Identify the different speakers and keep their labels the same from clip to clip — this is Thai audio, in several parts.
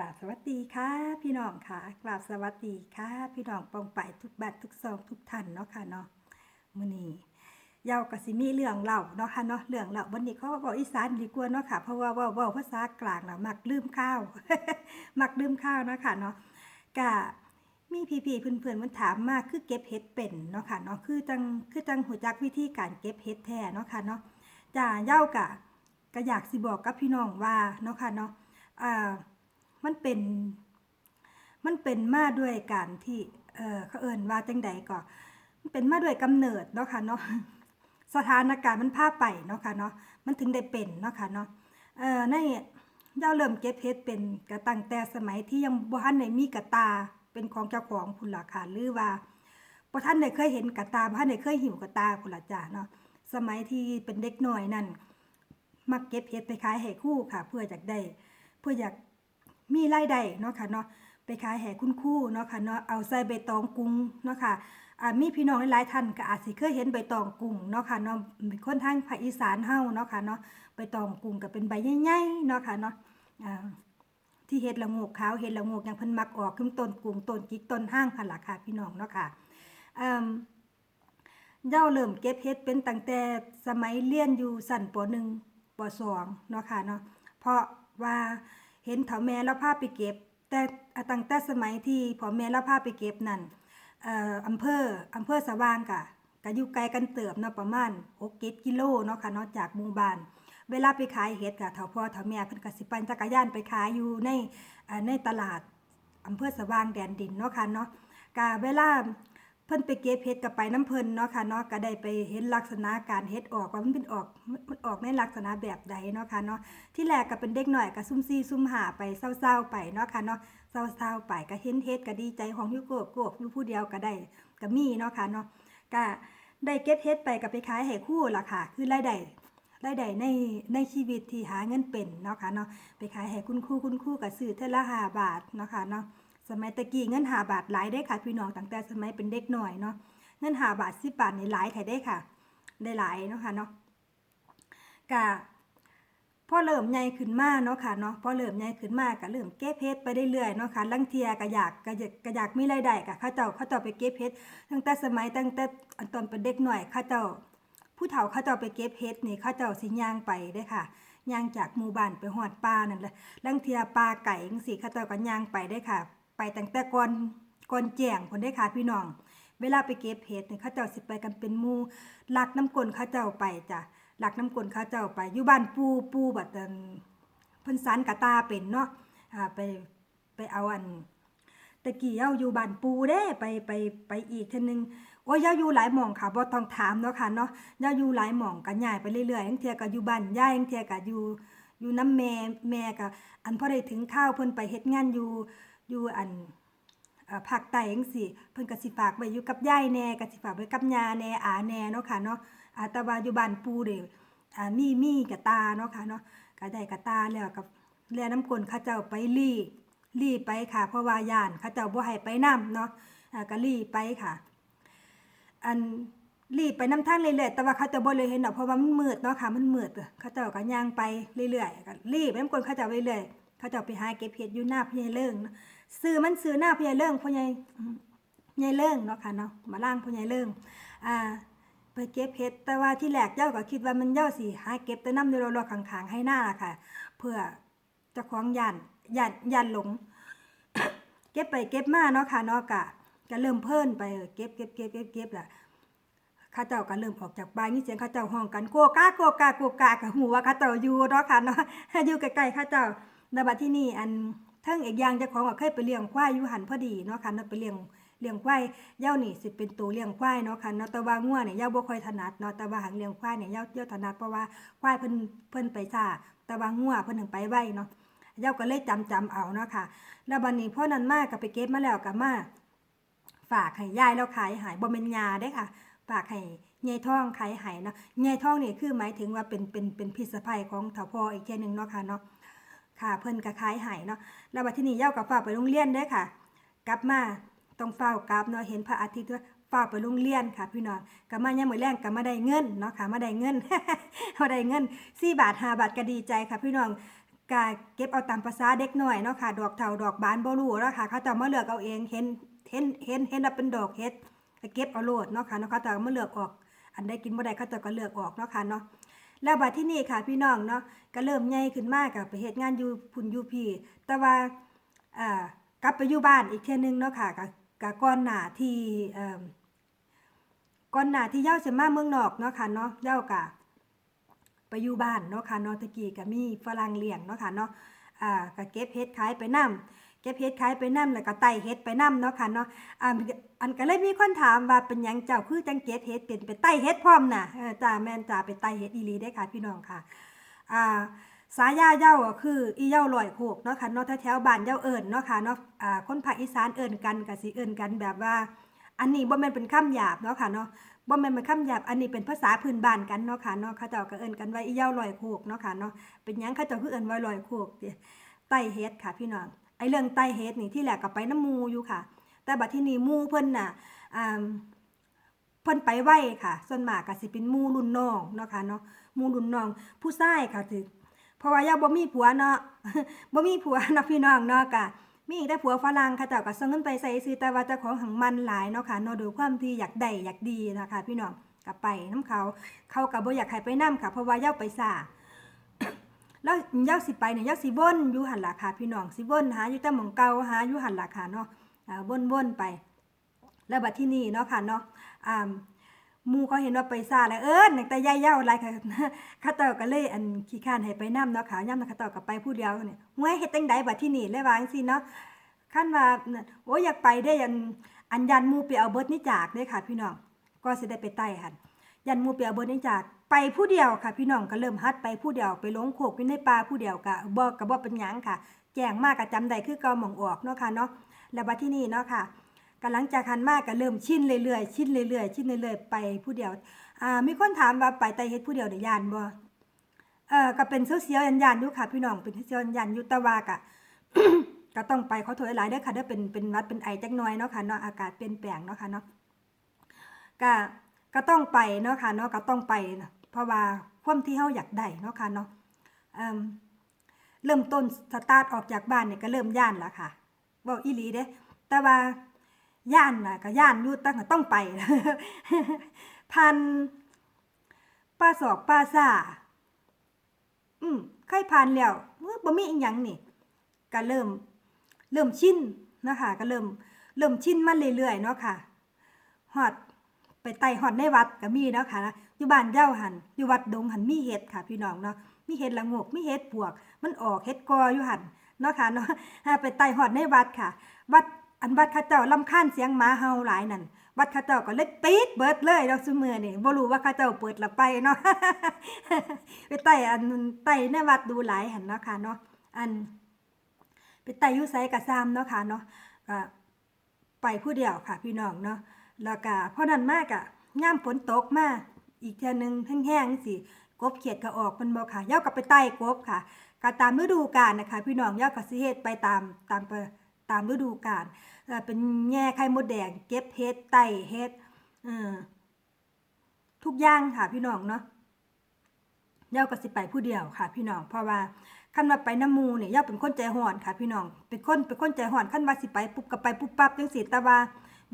Speaker 1: ราบสวัสดีค่ะ พี่น้องค่ะกราบสวัสดีค่ะ พี่น้องปองไปทุกบ้านทุกซองทุกท่านเนาะค่ะเนาะมื้อนี้เยาวกับสิมีเรื่องเล่าเนาะค่ะเนาะเรื่องเล่าวันนี้เขาบอกอีสานดีกว่าเนาะค่ะเพราะว่าว่าว้าภาษากลางแล้วมักลืมข้าว มักลืมข้าวเนาะค่ะเนาะกะมีพี่ๆเพื่อนๆมันถามมากคือเก็บเห็ดเป็นเนาะค่ะเนาะคือจังคือจังหูจักวิธีการเก็บเห็ดแท้เนาะค่ะเนาะจ้าเย้ากะก็อยากสิบอกกับพี่น้องว่าเนาะค่ะเนาะอ่า มันเป็น มันเป็นมาด้วยการที่ เออเขาเอินว่าจังใดก็มันเป็นมาด้วยกำเนิดเนาะค่ะเนาะ สถานการณ์มันพาไปเนาะค่ะเนาะ มันถึงได้เป็นเนาะค่ะเนาะ เออในเจ้าเริ่มเก็บเพชรเป็นกระตั้งแต่สมัยที่ยังบ่ทันได้มีกระตาเป็นของเจ้าของพุ่นล่ะค่ะหรือว่าบ่ทันได้เคยเห็นกระตาบ่ทันได้เคยหิวกระตาพุ่นล่ะจ้าเนาะ สมัยที่เป็นเด็กน้อยนั่นมักเก็บเห็ดไปขายให้คู่ค่ะ เพื่ออยากได้ เพื่ออยาก มีรายได้เนาะค่ะเนาะไปขายแห่คุณคู่เนาะค่ะเนาะเอาใส่ใบตองกุ้งเนาะค่ะอ่ามีพี่น้องหลายๆท่านก็อาจสิเคยเห็นใบตองกุ้งเนาะค่ะเนาะเป็นคนทางภาคอีสานเฮาเนาะค่ะเนาะใบตองกุ้งก็เป็นใบใหญ่ๆเนาะค่ะเนาะอ่าที่เห็ดละโงกขาวเห็ดละโงกอย่างเพิ่นมักออกคือต้นกุ้งต้นจิกต้นห้างพันล่ะค่ะพี่น้องเนาะค่ะอืมเจ้าเริ่มเก็บเห็ดเป็นตั้งแต่สมัยเรียนอยู่ชั้นป .1 ป .2 เนาะค่ะเนาะเพราะว่า ห็นเถาแม่แล้วพาไปเก็บ แต่ตั้งแต่สมัยที่พ่อแม่แล้วพาไปเก็บนั่นอำเภออำเภอสว่างกะก็อยู่ไกลกันเติบเนาะประมาณ6 7กิโลเนาะค่ะเนาะจากหมู่บ้านเวลาไปขายเห็ดกะเถาพ่อเถาแม่เพิ่นก็สิปั่นจักรยานไปขายอยู่ในในตลาดอำเภอสว่างแดนดินเนาะค่ะเนาะกะเวลา พิ่นไปเก็บเห็ดกับไปน้ำเพิ่นเนาะค่ะเนาะก็ได้ไปเห็นลักษณะการเห็ดออกว่ามันเป็นออกมันออกในลักษณะแบบใดเนาะค่ะเนาะที่แรกก็เป็นเด็กหน่อยก็ซุ่มซี่ซุ่มหาไปเศร้าๆไปเนาะค่ะเนาะเศร้าๆไปก็เห็นเฮ็ดก็ดีใจของยู่โกบโกบยูผู้เดียวก็ได้ก็มีเนาะค่ะเนาะก็ได้เก็บเฮ็ดไปก็ไปขายให้คู่ล่ะค่ะ คือรายได้รายได้ในในชีวิตที่หาเงินเป็นเนาะค่ะเนาะไปขายให้คุณครูคุณครูก็ซื้อเท่าละห้าบาทเนาะค่ะเนาะ สมัยตะกี้เงินหาบาทหลายได้ค่ะ พี่น้องตั้งแต่สมัยเป็นเด็กหน่อยเนาะเงินหาบาทสิบบาทนี่หลายไถได้ค่ะ ได้หลายเนาะค่ะเนาะก็พอเริ่มใหญ่ขึ้นมาเนาะค่ะเนาะพอเริ่มใหญ่ขึ้นมาก็เริ่มเก็บเพชรไปได้เรื่อยเนาะค่ะลังเทียก็อยากก็อยากก็อยากมีรายได้ก็เขาเจ้าเขาเจ้าไปเก็บเพชรตั้งแต่สมัยตั้งแต่อันตอนเป็นเด็กหน่อยเขาเจ้า ผู้เฒ่าเขาเจ้าไปเก็บเพชรนี่เขาเจ้าสิย่างไปเด้ค่ะย่างจากหมู่บ้านไปฮอดป่านั่นแหละลังเทียปลาไก่จังซี่เขาเจ้าก็ย่างไปได้ค่ะ ไปตั้งแต่ก่อนก่อนแจ้งพุ่นเด้ค่ะพี่น้อง เวลาไปเก็บเพชรนี่เขาเจ้าสิไปกันเป็นมู่ลักน้ำกลนเขาเจ้าไปจ้ะหลักน้ำกลนเขาเจ้าไปอยู่บ้านปูปูบัดนเพิ่นสันกะตาเป็นเนาะอ่าไปไปเอาอันตะกี้เฮาอยู่บ้านปูเด้ไปไปไปอีกเทื่อนึงโอ้ยเฮาอยู่หลายหม่องค่ะบ่ต้องถามเนาะค่ะเนาะเฮาอยู่หลายหม่องก็ย้ายไปเรื่อยๆทั้งเที่ยก็อยู่บ้านยายทั้งเที่ยก็อยู่อยู่น้ำแม่แม่ก็อันพอได้ถึงข้าวเพิ่นไปเฮ็ดงานอยู่ อยู่อันอ่าภาคใต้จังซี่เพิ่นกสิฝากไว้อยู่กับยายแน่กสิฝากไว้กับยาแน่อาแน่เนาะค่ะเนาะอาตวาอยู่บ้านปูเด้อ่ามีมีกะตาเนาะค่ะเนาะก็ได้กะตาแล้วกับแล่น้ำกลนเขาเจ้าไปลี่ลี่ไปค่ะ เพราะว่าย่านเขาเจ้าบ่ให้ไปนํเนาะอ่าก็ลี่ไปค่ะ อันรีบไปน้ำทางเรื่อยๆ แต่ว่าเขาเจะบ่เลยเห็นดอกเพราะว่ามันมืดเนาะค่ะ มันมืดเขาเจ้าก็ย่างไปเรื่อยๆก็รีบไปน้ำกลนเขาเจ้าไปเรื่อย เขาเจ้าไปหาเก็บเห็ดอยู่หน้าพี่เลิงเนาะ ซื้อมันซื้อหน้าพี่ใหญ่เลิงพ่อใหญ่อืมใหญ่เลิงเนาะค่ะเนาะมาล่างพ่อใหญ่เลิงอ่าไปเก็บเห็ดแต่ว่าที่แรกเจ้าก็คิดว่ามันเจ้าสิหาเก็บแต่น้ำอยู่รอๆข้างๆให้หน้าล่ะค่ะ เพื่อเจ้าของย่านย่านย่านหลง เก็บไปเก็บมาเนาะค่ะเนาะกะก็เริ่มเพิ่นไปเก็บเก็บเก็บเก็บเก็บล่ะข้าเจ้าก็เริ่มออกจากบ้านนี่เสียงข้าเจ้าห้องกันโกกาโกกาโกกาก็หูว่าข้าเจ้าอยู่เนาะค่ะเนาะอยู่ใกล้ๆข้าเจ้าในบัดที่นี่อัน ทิงอีกอย่างเจ้าของก็เคยไปเลี้ยงควายอยู่หันพอดีเนาะค่ะเนาะไปเลี้ยงเลี้ยงควายเย้านี่สิเป็นตัวเลี้ยงควายเนาะค่ะเนาะแต่ว่างัวเนี่ยเย้าบ่ค่อยถนัดเนาะแต่ว่าหางเลี้ยงควายเนี่ยเย้าเย้าถนัดเพราะว่าควายเพิ่นเพิ่นไปช้าแต่ว่างัวเพิ่นถึงไปไวเนาะเจ้าก็เลยจำจำเอาเนาะค่ะแล้วบัดนี้พ่อนั้นมากก็ไปเก็บมาแล้วก็มาฝากให้ยายแล้วขายหายบ่แม่นยาเด้ค่ะฝากให้ยายท่องขายหายเนาะยายท่องนี่คือหมายถึงว่าเป็นเป็นเป็นพี่สะใภ้ของเฒ่าพ่ออีกแค่หนึ่งเนาะค่ะเนาะ ค่ะเพิ่นก็ขายใหายเนาะแล้วบัดทีนี้เจ้าก็ฝาไปโรงเรียนเด้อค่ะ กลับมาต้องเฝ้ากลับเนาะเห็นพระอาทิตย์ด้วยฝาไปโรงเรียนค่ะ พี่น้องกลับมายามมื้อแลงก็มาได้เงินเนาะค่ะมาได้เงินมาได้เงิน4บาท5บาทก็ดีใจค่ะ พี่น้องกาเก็บเอาตามภาษาเด็กหน้อยเนาะค่ะ ดอกเถาดอกบานบ่รู้เนาะค่ะเขาจะมาเลือกเอาเองเห็นเห็นเห็นเห็นว่าเป็นดอกเฮ็ดเก็บเอาโลดเนาะค่ะเนาะเขาจะมาเลือกออก อันใดกินบ่ได้เขาจะก็เลือกออกเนาะค่ะเนาะ แล้วบัดที่นี่ค่ะพี่น้องเนาะก็เริ่มใหญ่ขึ้นมากกับไปเฮ็ดงานอยู่พุ่นยูพีแต่ว่าอ่ากลับไปอยู่บ้านอีกเทื่อนึงเนาะค่ะก็ก็ก่อนหนาที่เอ่อก่อนหนาที่เย้าสิมาเมืองนอกเนาะค่ะเนาะเย้าก็ไปอยู่บ้านเนาะค่ะเนาะตะกี้ก็มีฝรั่งเลี้ยงเนาะค่ะเนาะอ่าก็เก็บเฮ็ดขายไปนํ เก็บเฮ็ดขายไปนํแล้วก็ไต่เฮ็ดไปนํเนาะค่ะเนาะอ่าอันก็เลยมีคนถามว่าเป็นหยังเจ้าคือจังเก็บเฮ็ดเป็นไปไต่เฮ็ดพร้อมน่ะเออจ้าแม่นจ้าไปไต่เฮ็ดอีหลีได้ค่ะพี่น้องค่ะอ่าสายาเย้าก็คืออีเย้าลอยโขกเนาะค่ะเนาะแถวๆบ้านเย้าเอิญเนาะค่ะเนาะอ่าคนภาคอีสานเอิญกันก็สิเอิญกันแบบว่า อันนี้บ่แม่นเป็นคำหยาบเนาะค่ะเนาะบ่แม่นเป็นคำหยาบอันนี้เป็นภาษาพื้นบ้านกันเนาะค่ะเนาะเขาเจ้าก็เอิ้นกันว่าอีเย้าลอยโขกเนาะค่ะเนาะเป็นหยังเขาเจ้าคือเอิ้นว่าลอยโขกไต้เฮ็ดค่ะพี่น้อง ไอ้เรื่องไตเฮ็ดนี่ที่แรกก็ไปน้ำมูอยู่ค่ะ แต่บัดที่นี้หมูเพิ่นน่ะอ่าเพิ่นไปไหวค่ะ ส่วนมากก็สิเป็นมูรุ่นน้องเนาะค่ะเนาะมูรุ่นน้อง ผู้ชายค่ะถือเพราะว่าย่าบ่มีผัวเนาะบ่มีผัวเนาะพี่น้องเนาะกะมีแต่ผัวฝรั่งค่ะเจ้าก็ส่งเงินไปใส่ซื้อแต่ว่าเจ้าของหังมันหลายเนาะค่ะเนาะโดยความที่อยากได้อยากดีนะคะพี่น้องก็ไปน้ำเขา เขาก็บ่อยากให้ไปนํค่ะ เพราะว่าย่าไปซ่า แล้วย่าสิไปเนี่ยย่าสิวนอยู่หันหล่ะค่ะพี่น้องสิวนหาอยู่แต่หม่องเก่าหาอยู่หันหล่ะค่ะเนาะอ่าวนไป แล้วบัดที่นี่เนาะค่ะเนาะอ่ามูเขาเห็นว่าไปซาแล้วเอิ้นตั้งแต่ยายเย้าหลายค่ะข้าเจ้าก็เลยอันขี้ข้านให้ไปนํเนาะค่ะย่ำข้าเจ้าก็ไปผู้เดียวเนี่ยห้วยเฮ็ดจังไดบัดที่นี่เลยวางซี่เนาะคันว่าโอ้อยากไปได้อันอันยันมูไปเอาเบิร์ดนี่จากเด้ค่ะ พี่น้องก็สิได้ไปไต่หั่นยันมูไปเอาเบิร์ดนี่จาก ไปผู้เดียวค่ะพี่น้องก็เริ่มฮัดไปผู้เดียวไปลงโขกอยู่ในป่าผู้เดียวก็บ่ก็บ่เป็นหยังค่ะแจ้งมากก็จำได้คือเก่าหม่องออกเนาะค่ะเนาะแล้วบัดที่นี่เนาะค่ะก็หลังจากหันมากก็เริ่มชินเรื่อยๆชินเรื่อยๆชินเรื่อยๆไปผู้เดียวอ่ามีคนถามว่าไปไต่เฮ็ดผู้เดียวได้ยานบ่เออก็เป็นเสียวๆยันๆอยู่ค่ะ พี่น้องเป็นเสียวๆยันๆอยู่แต่ว่าก็ก็ต้องไปขอโทษหลายๆเด้อค่ะเด้อเป็นเป็นวัดเป็นไอจักหน่อยเนาะค่ะเนาะอากาศเปลี่ยนแปลงเนาะค่ะเนาะก็ก็ต้องไปเนาะค่ะเนาะก็ต้องไป เพราะว่าความที่เฮาอยากได้เนาะค่ะเนาะเเริ่มต้นสตาร์ทออกจากบ้านเนี่ยก็เริ่มย่านแล้วค่ะเว้าอีหลีเด้แต่ว่าย่านน่ะก็ย่านอยู่แต่ก็ต้องไปพันป้าศอกป้าซ่าอืมเคยผ่านแล้วเมื่อบ่มีอีหยังนี่ก็เริ่ม เริ่มชินนะคะก็เริ่ม เริ่มชินมาเรื่อยๆเนาะค่ะฮอดไปไต่ฮอดในวัดก็มีเนาะค่ะ อยู่บ้านเจ้าหันอยู่วัดดงหันมีเห็ดค่ะ พี่น้องเนาะมีเห็ดละงกมีเห็ดปวก มันออกเห็ดกออยู่หันเนาะค่ะเนาะไปไต่ฮอดในวัดค่ะ วัดอันวัดข้าเจ้าลำคาญเสียงหมาเห่าหลายนั่นวัดข้าเจ้าก็เลยปิดเบิดเลยดอกซุมือนี่บ่รู้ว่าข้าเจ้าเปิดละไปเนาะไปไต่อันไต่ในวัดดูหลายหันเนาะค่ะเนาะอันไปไต่ยุไสกะซามเนาะค่ะเนาะก็ไปผู้เดียวค่ะพี่น้องเนาะแล้วก็เพอนั้นมากอะย่ามฝนตกมาก อีกเทื่อนึงแห้งๆสิกบเขียดก็ออกมันบ่ค่ะย่าก็ไปไต่กบค่ะก็ตามฤดูกาลนะคะ พี่น้องย่าก็สิเฮ็ดไปตามตามไปตามฤดูกาลเป็นแง่ไข่มดแดง เก็บเฮ็ดไต่เฮ็ดทุกอย่างค่ะพี่น้องเนาะเย่าก็สิไปผู้เดียวค่ะ พี่น้องเพราะว่าคันว่าไปน้ำมูเนี่ยเย่าเป็นคนใจห่อนค่ะ พี่น้องเป็นคนเป็นคนใจห่อนคันว่าสิไปปุ๊บก็ไปปุ๊บปั๊บจังสิแต่ว่า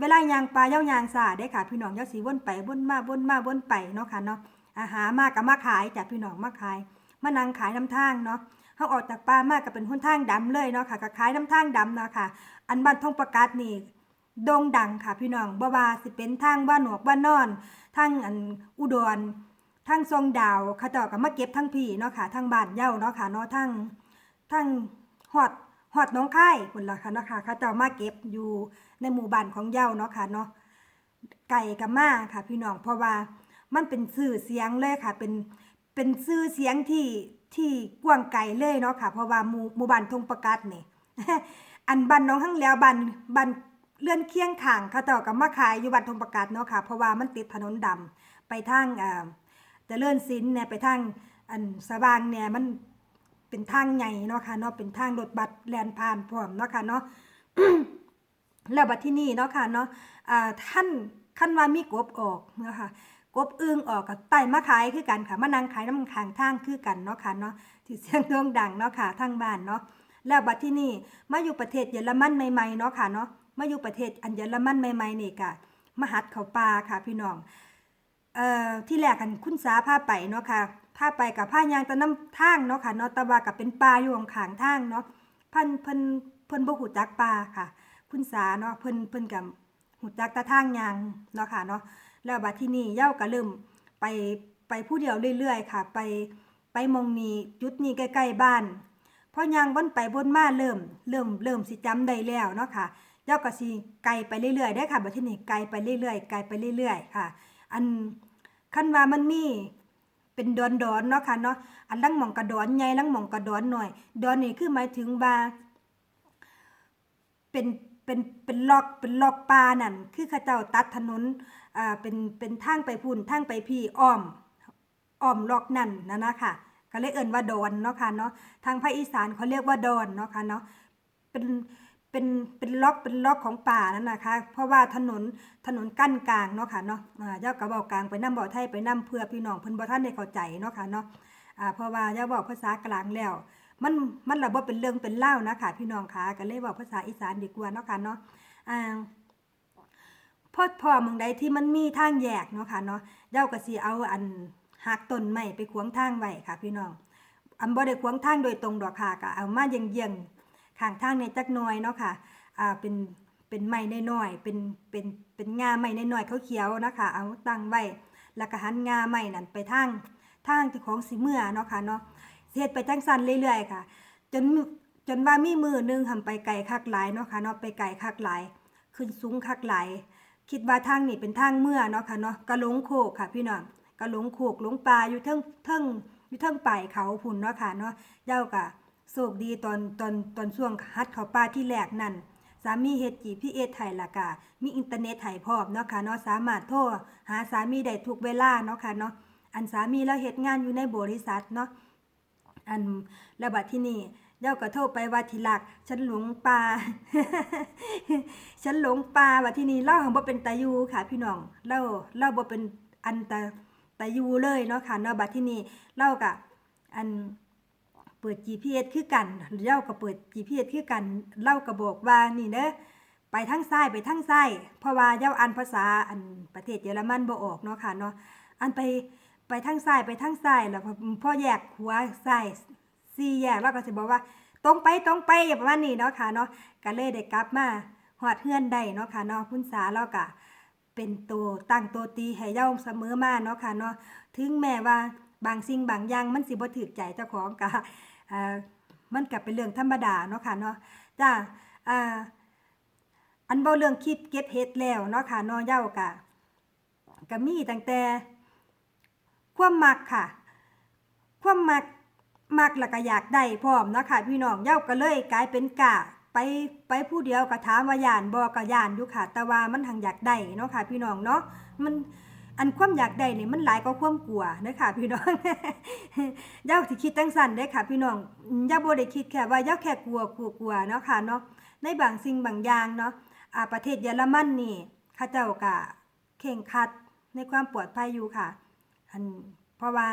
Speaker 1: เวลายางปลาเย่ายางสาเด้ค่ะ พี่น้องเย่าสิวนไปวนมาวนมาวนไปเนาะค่ะเนาะอาหารมากกับมาขายจ้ะพี่น้องมาขายมานั่งขายน้ำทางเนาะเฮาออกจากป่ามากก็เป็นหนทางดำเลยเนาะค่ะก็ขายน้ำทางดำเนาะค่ะ อันบ้านทองประกาศนี่โด่งดังค่ะพี่น้องบ่ว่าสิเป็นทางบ้านหนวกบ้านนอนทางอันอุดรทั้งทรงดาวเขาเจ้าก็มาเก็บทั้งพี่เนาะค่ะทั้งบ้านเย้าเนาะค่ะเนาะทั้งทั้งฮอด ฮอดน้องค่ายพุ่นละค่ะเนาะค่ะเขาเจ้ามาเก็บอยู่ในหมู่บ้านของเย้าเนาะค่ะเนาะไก่กับมาค่ะ พี่น้องเพราะว่ามันเป็นชื่อเสียงเลยค่ะ เป็นเป็นชื่อเสียงที่ที่กว้างไกลเลยเนาะค่ะ เพราะว่าหมู่หมู่บ้านทงประกาศนี่อันบ้านน้องหั่งแล้วบ้านบ้านเลื่อนเคียงข้างเขาเจ้าก็มาขายอยู่บ้านทงประกาศเนาะค่ะ เพราะว่ามันติดถนนดำไปทางอ่าเจริญศิลป์เนี่ยไปทางอันสว่างเนี่ยมัน เป็นทางใหญ่เนาะค่ะเนาะเป็นทางรถบัสแล่นผ่านพร้อมเนาะค่ะเนาะแล้วบัดที่นี่เนาะค่ะเนาะอ่าท่านขั้นว่ามีกบออกเนาะค่ะกกบอึ่งออกกับไต่มาขายคือกันค่ะมานั่งขายน้ำข้างทางคือกันเนาะค่ะเนาะที่เสียงโด่งดังเนาะค่ะทางบ้านเนาะแล้วบัดที่นี่มาอยู่ประเทศเยอรมันใหม่ๆเนาะค่ะเนาะมาอยู่ประเทศอันเยอรมันใหม่ๆนี่ก็มาหัดเขาปลาค่ะพี่น้องเอ่อที่แรกกันคุณสาพาไปเนาะค่ะ พาไปกับผ้ายางตะน้ำทางเนาะค่ะเนาะตะวากับเป็นปลาอยู่ข้างทางเนาะเพิ่นเพิ่นเพิ่นบ่ฮู้จักปลาค่ะ คุณสาเนาะเพิ่นเพิ่นกับฮู้จักตะทางยางเนาะค่ะเนาะแล้วบัดที่นี่เย้าก็เริ่มไปไปผู้เดียวเรื่อยๆค่ะ ไปไปมองนี้จุดนี้ใกล้ๆบ้านพอยางวนไปวนมาเริ่ม เริ่มเริ่มสิจำได้แล้วเนาะค่ะเย้าก็สิไกลไปเรื่อยๆได้ค่ะบัดที่นี่ไกลไปเรื่อยๆไกลไปเรื่อยๆค่ะ อันคันว่ามันมี เป็นดอนดอนเนาะค่ะเนาะอันลังหมองกระดอนใหญ่ลังหมองกระดอนหน่อย ดอนนี่คือหมายถึงว่าเป็นเป็นเป็นล็อกเป็นล็อกปลานั่นคือเขาเจ้าตัดถนนอ่าเป็นเป็นทางไปพุ่นทางไปพี่อ้อมอ้อมล็อกนั่นนะนะค่ะ ก็เลยเอิ้นว่าดอนเนาะค่ะเนาะทางภาคอีสานเขาเรียกว่าดอนเนาะค่ะเนาะเป็น เป็นเป็นล็อกเป็นล็อกของป่านั่นนะคะ เพราะว่าถนนถนนกั้นกลางเนาะค่ะเนาะเจ้ากระบอกกลางไปนำบ่อไทยไปนำเพื่อพี่น้องเพิ่นบ่ทันได้เข้าใจเนาะค่ะเนาะอ่าเพราะว่าเจ้าบอกภาษากลางแล้ว มันมันละบ่เป็นเรื่องเป็นเล่านะคะพี่น้องค่ะก็เลยเว้าภาษาอีสานดีกว่าเนาะค่ะเนาะอ่าพอดพอมองใดที่มันมีทางแยกเนาะค่ะเนาะเจ้าก็สิเอาอันหักต้นไม้ไปขวางทางไว้ค่ะ พี่น้องอันบ่ได้ขวางทางโดยตรงดอกค่ะก็เอามาเยี่ยงๆ ข้างทางในจักน่อยเนาะค่ะอ่าเป็นเป็นไม้น้อยๆเป็นเป็นเป็นงาไม้น้อยๆเขาเขียวนะคะเอาตั้งไว้แล้วก็หันงาไม้นั่นไปทางทางที่ของสิเมื่อเนาะค่ะเนาะสิเฮ็ดไปจังซั่นเรื่อยๆค่ะ จนจนว่ามีมือหนึงทำไปไกลคักหลายเนาะค่ะเนาะไปไกลคักหลาย ขึ้นสูงคักหลายคิดว่าทางนี้เป็นทางเมื่อเนาะค่ะเนาะกะหลงโคกค่ะพี่น้องกะหลงโคกหลงปลาอยู่เทิงเทิงอยู่เทิงป่ายเขาพุ่นเนาะค่ะเนาะเจ้าก็ โชคดีตอนตอนตอนช่วงฮัดเขาปลาที่แรกนั่นสามีเฮ็ด GPS ไทยละกะมีอินเทอร์เน็ตไทยพร้อมเนาะค่ะเนาะสามารถโทรหาสามีได้ทุกเวลาเนาะค่ะเนาะอันสามีแล้วเฮ็ดงานอยู่ในบริษัทเนาะอันแล้วบัดที่นี่เจ้าก็โทรไปว่าที่รัก ฉันหลงป่า ฉันหลงป่าว่าที่นี่เล่าของบ่เป็นตายูค่ะ พี่น้องเล่าเล่าบ่เป็นอันตาตายูเลยเนาะค่ะเนาะบัดที่นี่เล่ากับอัน ปิด GPS คือกันเล่าก็เปิด GPS คือกันเล่าก็บอกว่านี่เด้อไปทางซ้ายไปทางซ้ายเพราะว่าเย้าอ่านภาษาอันประเทศเยอรมันบ่ออกเนาะค่ะเนาะอันไปไปทางซ้ายไปทางซ้ายแล้วพอพอแยกหัวซ้ายสี่แยกแล้วก็สิบอกว่าตรงไปตรงไปอย่างประมาณนี้เนาะค่ะเนาะก็เลยได้กลับมาฮอดเฮือนได้เนาะค่ะเนาะคุณสาเราก็เป็นตัวตั้งตัวตีให้เย้าเสมอมาเนาะค่ะเนาะถึงแม้ว่าบางสิ่งบางอย่างมันสิบ่ถูกใจเจ้าของก็ มันก็เป็นเรื่องธรรมดาเนาะค่ะเนาะจ้าอันเว้าเรื่องคลิปเก็บเฮ็ดแล้วเนาะค่ะเนาะเย้ากะก็มีตั้งแต่ ความมักค่ะ ความมักมักแล้วก็อยากได้พร้อมเนาะค่ะพี่น้องเย้าก็เลยกลายเป็นกะไปไปผู้เดียวก็ถามว่าย่านบ่ก็ย่านอยู่ค่ะ แต่ว่ามันหังอยากได้เนาะค่ะ พี่น้องเนาะมัน อันความอยากได้นี่มันหลายกว่าความกลัวเด้อค่ะพี่น้องเย้าสิคิดจังสั้นเด้ค่ะ พี่น้องเย้าบ่ได้คิดแค่ว่าเย้าแค่กลัวกลัวกลัวเนาะค่ะเนาะในบางสิ่งบางอย่างเนาะอ่าประเทศเยอรมันนี่เขาเจ้าก็เข่งคัดในความปลอดภัยอยู่ค่ะอันเพราะว่า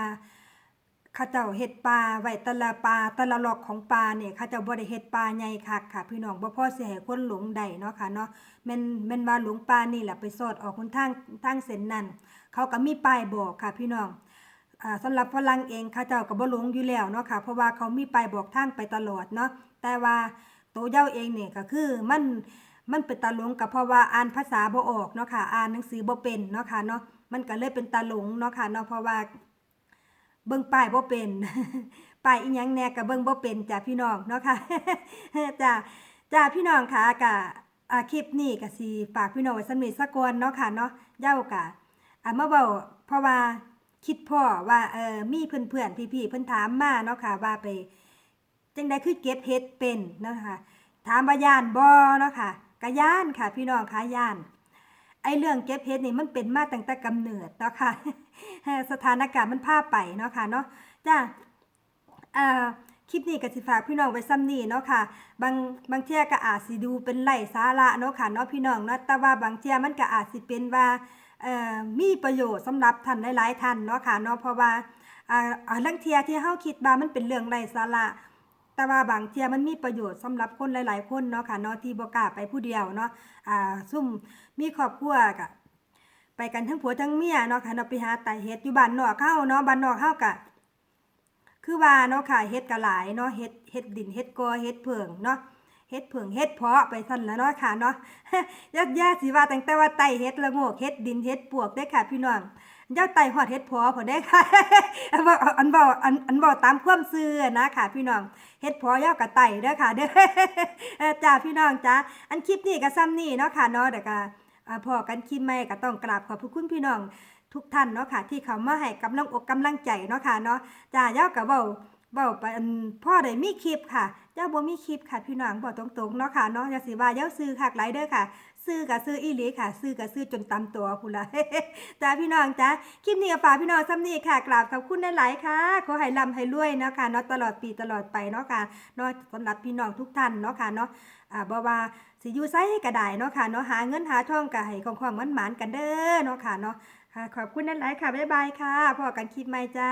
Speaker 1: ข้าเจ้าเฮ็ดปลาไว้ต่ละปลาต่ละหลอกของปลาเนี่ยเขาเจ้าบ่ได้เฮ็ดปลาใหญ่คักค่ะ พี่น้องบ่พอสิให้คนหลงได้เนาะค่ะเนาะแม่นแม่นว่าหลงปลานี่แหละไปสอดออกหนทางทางเส้นนั้นเขาก็มีป้ายบอกค่ะ พี่น้องอ่าสำหรับฝรั่งเองเขาเจ้าก็บ่หลงอยู่แล้วเนาะค่ะ เพราะว่าเขามีป้ายบอกทางไปตลอดเนาะแต่ว่าตัวเจ้าเองเนี่ยก็คือมันมันเป็นตาหลงก็เพราะว่าอ่านภาษาบ่ออกเนาะค่ะ อ่านหนังสือบ่เป็นเนาะค่ะเนาะมันก็เลยเป็นตาหลงเนาะค่ะเนาะเพราะว่า เบิ่งป้ายบ่เป็นป้ายอีหยังแน่ก็เบิ่งบ่เป็นจ้ะพี่น้องเนาะค่ะจ้ะจ้ะพี่น้องค่ะก็อ่าคลิปนี้ก็สิฝากพี่น้องไว้สนี้สักก่อนเนาะค่ะเนาะเย้าก็อ่ามาเว้าเพราะว่าคิดพ่อว่าเออมีเพื่อนๆพี่ๆเพิ่นถามมาเนาะค่ะว่าไปจังไดคือเก็บเฮ็ดเป็นเนาะค่ะถามว่าย่านบ่เนาะค่ะก็ย่านค่ะ พี่น้องค่ะย่าน ไอ้เรื่องเก็บเฮ็ดนี่มันเป็นมาตั้งแต่กำเนิดเนาะค่ะสถานการณ์มันพาไปเนาะค่ะเนาะจ้าอ่าคลิปนี้ก็สิฝากพี่น้องไว้ซ้ำนี้เนาะค่ะ บางบางเที่ยก็อาจสิดูเป็นไร้สาระเนาะค่ะเนาะพี่น้องเนาะแต่ว่าบางเที่ยมันก็อาจสิเป็นว่าเอ่อมีประโยชน์สำหรับท่านหลายๆท่านเนาะค่ะเนาะเพราะว่าอ่าอ่าลังเทียที่เฮาคิดว่ามันเป็นเรื่องไร้สาระ แต่ว่าบางเทียมันมีประโยชน์สำหรับคนหลาย ๆ คนเนาะค่ะเนาะที่บ่กล้าไปผู้เดียวเนาะอ่าซุ่มมีครอบครัวก็ไปกันทั้งผัวทั้งเมียเนาะค่ะเนาะไปหาไต่เฮ็ดอยู่บ้านนอกเฮาเนาะบ้านนอกเฮาก็คือว่าเนาะค่ะเฮ็ดก็หลายเนาะเฮ็ดเฮ็ดดินเฮ็ดกอเฮ็ดเผิงเนาะเฮ็ดเผิงเฮ็ดเพาะไปซั่นและเนาะค่ะเนาะญาติญาสิว่าตั้งแต่ว่าไต่เฮ็ดละโงกเฮ็ดดินเฮ็ดปวกได้ค่ะพี่น้อง เจ้าไต่ฮอดเฮ็ดพาะพอได้ค่ะอันบ่อันบ่อันอันบ่ตามความซื่อนะค่ะ พี่น้องเฮ็ดพอยาวกะไต่เด้อค่ะเด้อจ้าพี่น้องจ้าอันคลิปนี้ก็ซ้ำนี่เนาะค่ะเนาะเดี๋ยวก็อ่าพอกันคลิปใหม่ก็ต้องกราบขอบพระคุณพี่น้องทุกท่านเนาะค่ะ ที่เขามาให้กำลังอกกำลังใจเนาะค่ะเนาะจ้าย้าก็เว้าเว้าไปอันพ่อได้มีคลิปค่ะเจ้าบ่มีคลิปค่ะพี่น้องบอกตรงๆเนาะค่ะเนาะอย่าสิว่าเย้าซื้อคักหลายเด้อค่ะ ซื้อก็ซื้ออีหลีค่ะ ซื้อก็ซื้อจนตำตัวพุ่นละจ้าพี่น้องจ้าคลิปนี้ก็ฝากพี่น้องซ้ำนี่ค่ะกราบขอบคุณหลายๆค่ะ ขอให้ร่ำให้รวยเนาะค่ะเนาะตลอดปีตลอดไปเนาะค่ะเนาะสำหรับพี่น้องทุกท่านเนาะค่ะเนาะอ่าบ่ว่าสิอยู่ไสก็ได้เนาะค่ะเนาะหาเงินหาทองก็ให้คล่องๆหมานกันเด้อเนาะค่ะเนาะค่ะขอบคุณหลายๆค่ะบ๊ายบายค่ะพอกันคลิปใหม่จ้า